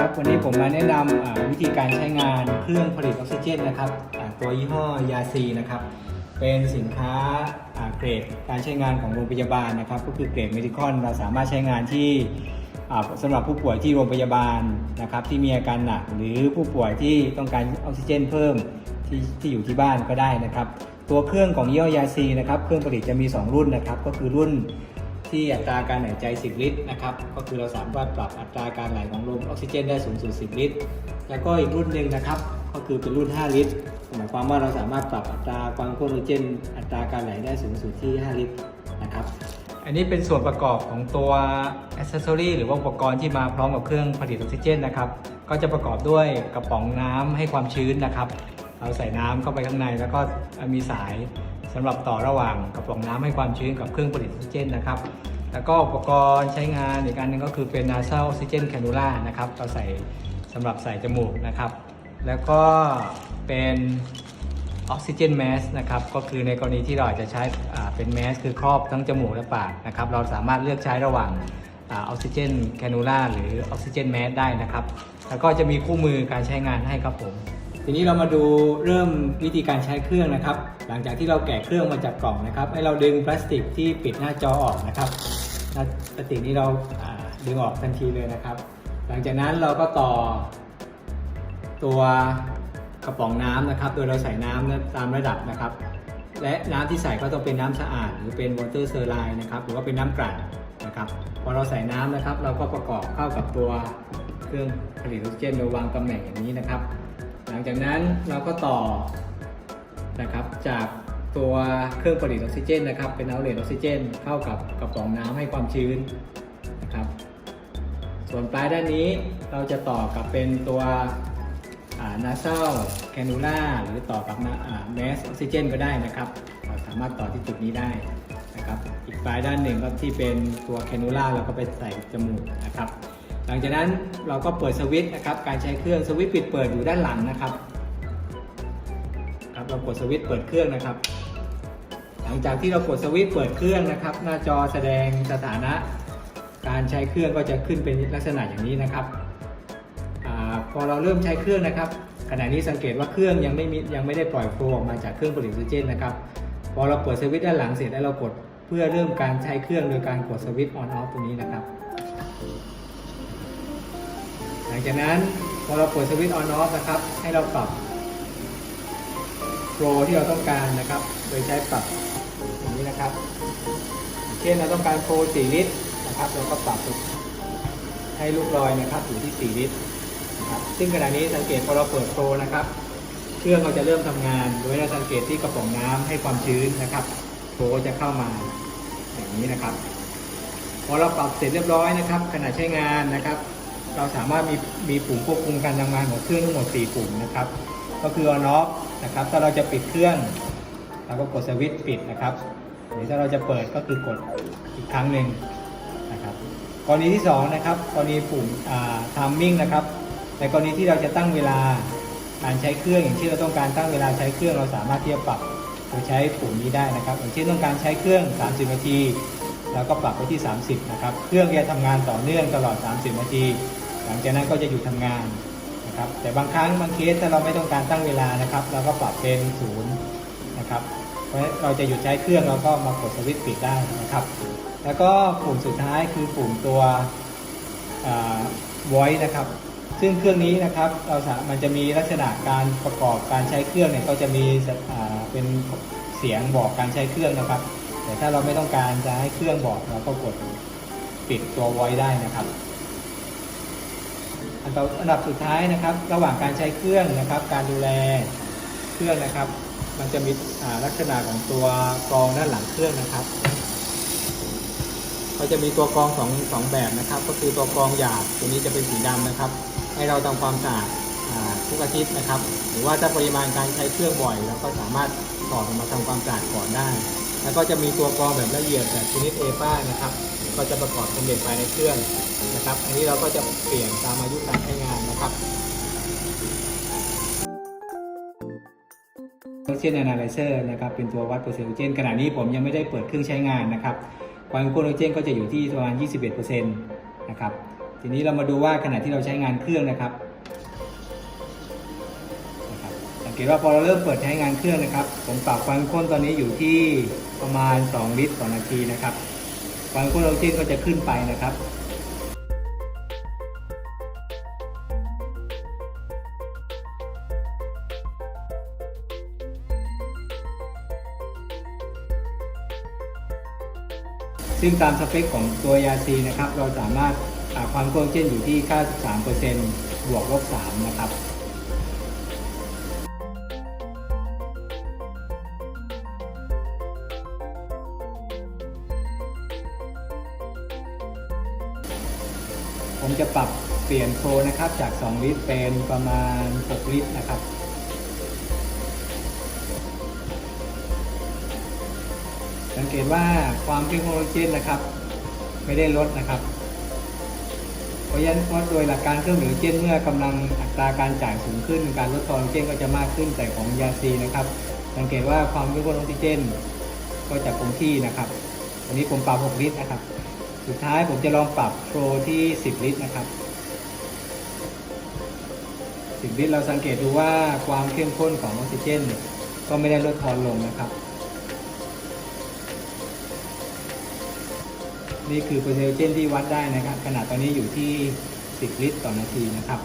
ครับวันนี้ผมมาแนะนำวิธีการใช้งานเครื่องผลิตออกซิเจนนะครับตัวยี่ห้อยาซีนะครับเป็นสินค้าเกรดการใช้งานของโรงพยาบาลนะครับ ก็คือเกรดเมดิคอลเราสามารถใช้งานที่อ่าสำหรับผู้ป่วยที่โรงพยาบาลนะครับที่มีอาการหนักหรือผู้ป่วยที่ต้องการออกซิเจนเพิ่มที่ที่อยู่ที่บ้านก็ได้นะครับ ตัวเครื่องของยี่ห้อยาซีนะครับเครื่องผลิตจะมี 2 รุ่นนะครับก็คือรุ่น ที่อัตราการหายใจ 10 ลิตรนะครับ ก็คือเราสามารถปรับอัตราการไหลของลมออกซิเจนได้สูงสุด 10 ลิตร แล้วก็อีกรุ่นหนึ่งนะครับ ก็คือเป็นรุ่น 5 ลิตร หมายความว่าเราสามารถปรับอัตราความข้นออกซิเจน อัตราการไหลได้สูงสุดที่ 5 ลิตรนะครับ อันนี้เป็นส่วนประกอบของตัวอ c เซซอรีหรือว่าอุปกรณ์ที่มาพร้อมกับเครื่องผลิตออกซิเจนนะครับ ก็จะประกอบด้วยกระป๋องน้ำให้ความชื้นนะครับ เราใส่น้ำเข้าไปข้างในแล้วก็มีสาย สำหรับต่อระหว่างกระป๋องน้ำให้ความชื้นกับเครื่องผลิตออกซิเจนนะครับ แล้วก็อุปกรณ์ใช้งานอีกอันหนึงก็คือเป็น nasal oxygen cannula นะครับเราใส่สำหรับใส่จมูกนะครับ แล้วก็เป็นออกซิเจนแมสนะครับก็คือในกรณีที่เราอาจจะใช้เป็นแมสคือครอบทั้งจมูกและปากนะครับเราสามารถเลือกใช้ระหว่างออกซิเจนแคนูล่าหรือออกซิเจนแมสได้นะครับ แล้วก็จะมีคู่มือการใช้งานให้ครับผม ทีนี้เรามาดูเริ่มวิธีการใช้เครื่องนะครับ หลังจากที่เราแกะเครื่องมาจากกล่องนะครับ ให้เราดึงพลาสติกที่ปิดหน้าจอออกนะครับพลาสติกนี้เราดึงออกทันทีเลยนะครับ หลังจากนั้นเราก็ต่อตัวกระป๋องน้ำนะครับ โดยเราใส่น้ำตามระดับนะครับ และน้ำที่ใส่ก็ต้องเป็นน้ำสะอาด หรือเป็นวอเตอร์เซอร์ไลน์นะครับ หรือว่าเป็นน้ำกลั่นนะครับพอเราใส่น้ำนะครับ เราก็ประกอบเข้ากับตัวเครื่องผลิตออกซิเจนโดยวางตำแหน่งอย่างนี้นะครับ ลังจากนั้นเราก็ต่อนะครับจากตัวเครื่องผลิตออกซิเจนนะครับ เป็นเอาเลตออกซิเจนเข้ากับกระป๋องน้ำให้ความชื้นนะครับ ส่วนปลายด้านนี้เราจะต่อกับเป็นตัวนาเซลแคนูล่าหรือต่อกับแมสออกซิเจนก็ได้นะครับเราสามารถต่อที่จุดนี้ได้นะครับ อีกปลายด้านหนึ่งก็ที่เป็นตัวแคนูล่าเราก็ไปใส่จมูกนะครับ หลังจากนั้นเราก็เปิดสวิตช์นะครับ การใช้เครื่องสวิตช์ปิดเปิดอยู่ด้านหลังนะครับ ครับเรากดสวิตช์เปิดเครื่องนะครับ หลังจากที่เรากดสวิตช์เปิดเครื่องนะครับ หน้าจอแสดงสถานะ การใช้เครื่องก็จะขึ้นเป็นลักษณะอย่างนี้นะครับอาพอเราเริ่มใช้เครื่องนะครับ ขณะนี้สังเกตว่าเครื่องยังไม่มียังไม่ได้ปล่อยโฟลออกมาจากเครื่องผลิตออกซิเจนนะครับ พอเราเปิดสวิตช์ด้านหลังเสร็จแล้วเรากดเพื่อเริ่มการใช้เครื่องโดยการกดสวิตช์ออนออฟตรงนี้นะครับ ลังจากนั้นพอเราเปิดสวิตช์ออนออฟนะครับ ให้เราปรับโฟลที่เราต้องการนะครับ โดยใช้ปรับอย่างนี้นะครับ เช่นเราต้องการโฟล4ลิตรนะครับ เราก็ปรับให้ลูกลอยนะครับอยู่ที่ 4 ลิตรนะครับ ซึ่งขณะนี้สังเกตพอเราเปิดโฟลนะครับ เครื่องก็จะเริ่มทำงาน โดยเราสังเกตที่กระป๋องน้ำให้ความชื้นนะครับโฟลจะเข้ามาอย่างนี้นะครับ พอเราปรับเสร็จเรียบร้อยนะครับ ขณะใช้งานนะครับ เราสามารถมีมีปุ่มควบคุมการทำงานของเครื่องทั้งหมด 4 ปุ่มนะครับ ก็คือ on off นะครับ ถ้าเราจะปิดเครื่อง เราก็กดสวิตช์ปิดนะครับ หรือถ้าเราจะเปิดก็คือกดอีกครั้งหนึ่งนะครับ กรณีที่ 2 นะครับ กรณีปุ่ม timing นะครับ ในกรณีที่เราจะตั้งเวลาการใช้เครื่อง อย่างเช่นเราต้องการตั้งเวลาใช้เครื่องเราสามารถที่จะปรับโดยใช้ปุ่มนี้ได้นะครับ อย่างเช่นต้องการใช้เครื่อง 30 นาทีเราก็ปรับไว้ที่ 30 นะครับ เครื่องจะทำงานต่อเนื่องตลอด 30 นาที หลังจากนั้นก็จะหยุดทำงานนะครับแต่บางครั้งบางเคสถ้าเราไม่ต้องการตั้งเวลานะครับ เราก็ปรับเป็นศูนย์นะครับเพราะเราจะหยุดใช้เครื่องเราก็มากดสวิตช์ปิดได้นะครับ แล้วก็ปุ่มสุดท้ายคือปุ่มตัว voice นะครับ ซึ่งเครื่องนี้นะครับเราสามันจะมีลักษณะการประกอบการใช้เครื่องเนี่ยก็จะมีเป็นเสียงบอกการใช้เครื่องนะครับ แต่ถ้าเราไม่ต้องการจะให้เครื่องบอกเราก็กดปิดตัว voice ได้นะครับ อันต่ออันดับสุดท้ายนะครับ ระหว่างการใช้เครื่องนะครับ การดูแลเครื่องนะครับ มันจะมีลักษณะของตัวกรองด้านหลังเครื่องนะครับก็จะมีตัวกรองสองสองแบบนะครับ ก็คือตัวกรองหยาบตัวนี้จะเป็นสีดำนะครับ ให้เราทำความสะอาดทุกอาทิตย์นะครับ หรือว่าถ้าปริมาณการใช้เครื่องบ่อยเราก็สามารถถอดออกมาทำความสะอาดก่อนได้ แล้วก็จะมีตัวกรองแบบละเอียดแบบชนิดเอป้านะครับ ก็จะประกอบสำเร็จภายในเครื่อง นะครับ อันนี้เราก็จะเปลี่ยนตามอายุการใช้งานนะครับออกซิเจน Analyzer นะครับเป็นตัววัดเปอร์เซ็นต์ออกซิเจนขณะนี้ผมยังไม่ได้เปิดเครื่องใช้งานนะครับความเข้มข้นออกซิเจนก็จะอยู่ที่ประมาณ 21%นะครับทีนี้เรามาดูว่าขณะที่เราใช้งานเครื่องนะครับสังเกตว่าพอเราเริ่มเปิดใช้งานเครื่องนะครับ ผมปรับความข้นตอนนี้อยู่ที่ประมาณ 2 ลิตรต่อนาทีนะครับความข้นออกซิเจนก็จะขึ้นไปนะครับ ซึ่งตามสเปคของตัวยาซีนะครับ เราสามารถาความข้นออกซิเจนอยู่ที่93%บวกลบ 3 นะครับผมจะปรับเปลี่ยนโฟลนะครับจาก 2 ลิตรเป็นประมาณ 6 ลิตรนะครับ งเกตว่าความเข้มข้นออกซิเจนนะครับ ไม่ได้ลดนะครับ เพราะฉะนั้นเพราะโดยหลักการเครื่องหรือเจนเมื่อกำลังอัตราการจ่ายสูงขึ้น การลดทอนอกซิเจนก็จะมากขึ้นแต่ของยาซีนะครับ สังเกตว่าความเข้มข้นออกซิเจนก็จะคงที่นะครับวันนี้ผมปรับ6ลิตรนะครับ สุดท้ายผมจะลองปรับโฟลที่ 10 ลิตรนะครับ10ลิตรเราสังเกตดูว่าความเข้มข้นของออกซิเจน ก็ไม่ได้ลดทอนลงนะครับ นี่คือเปอร์เซ็นต์ออกซิเจนที่วัดได้นะครับ ขนาดตอนนี้อยู่ที่ 10 ลิตรต่อนาทีนะครับ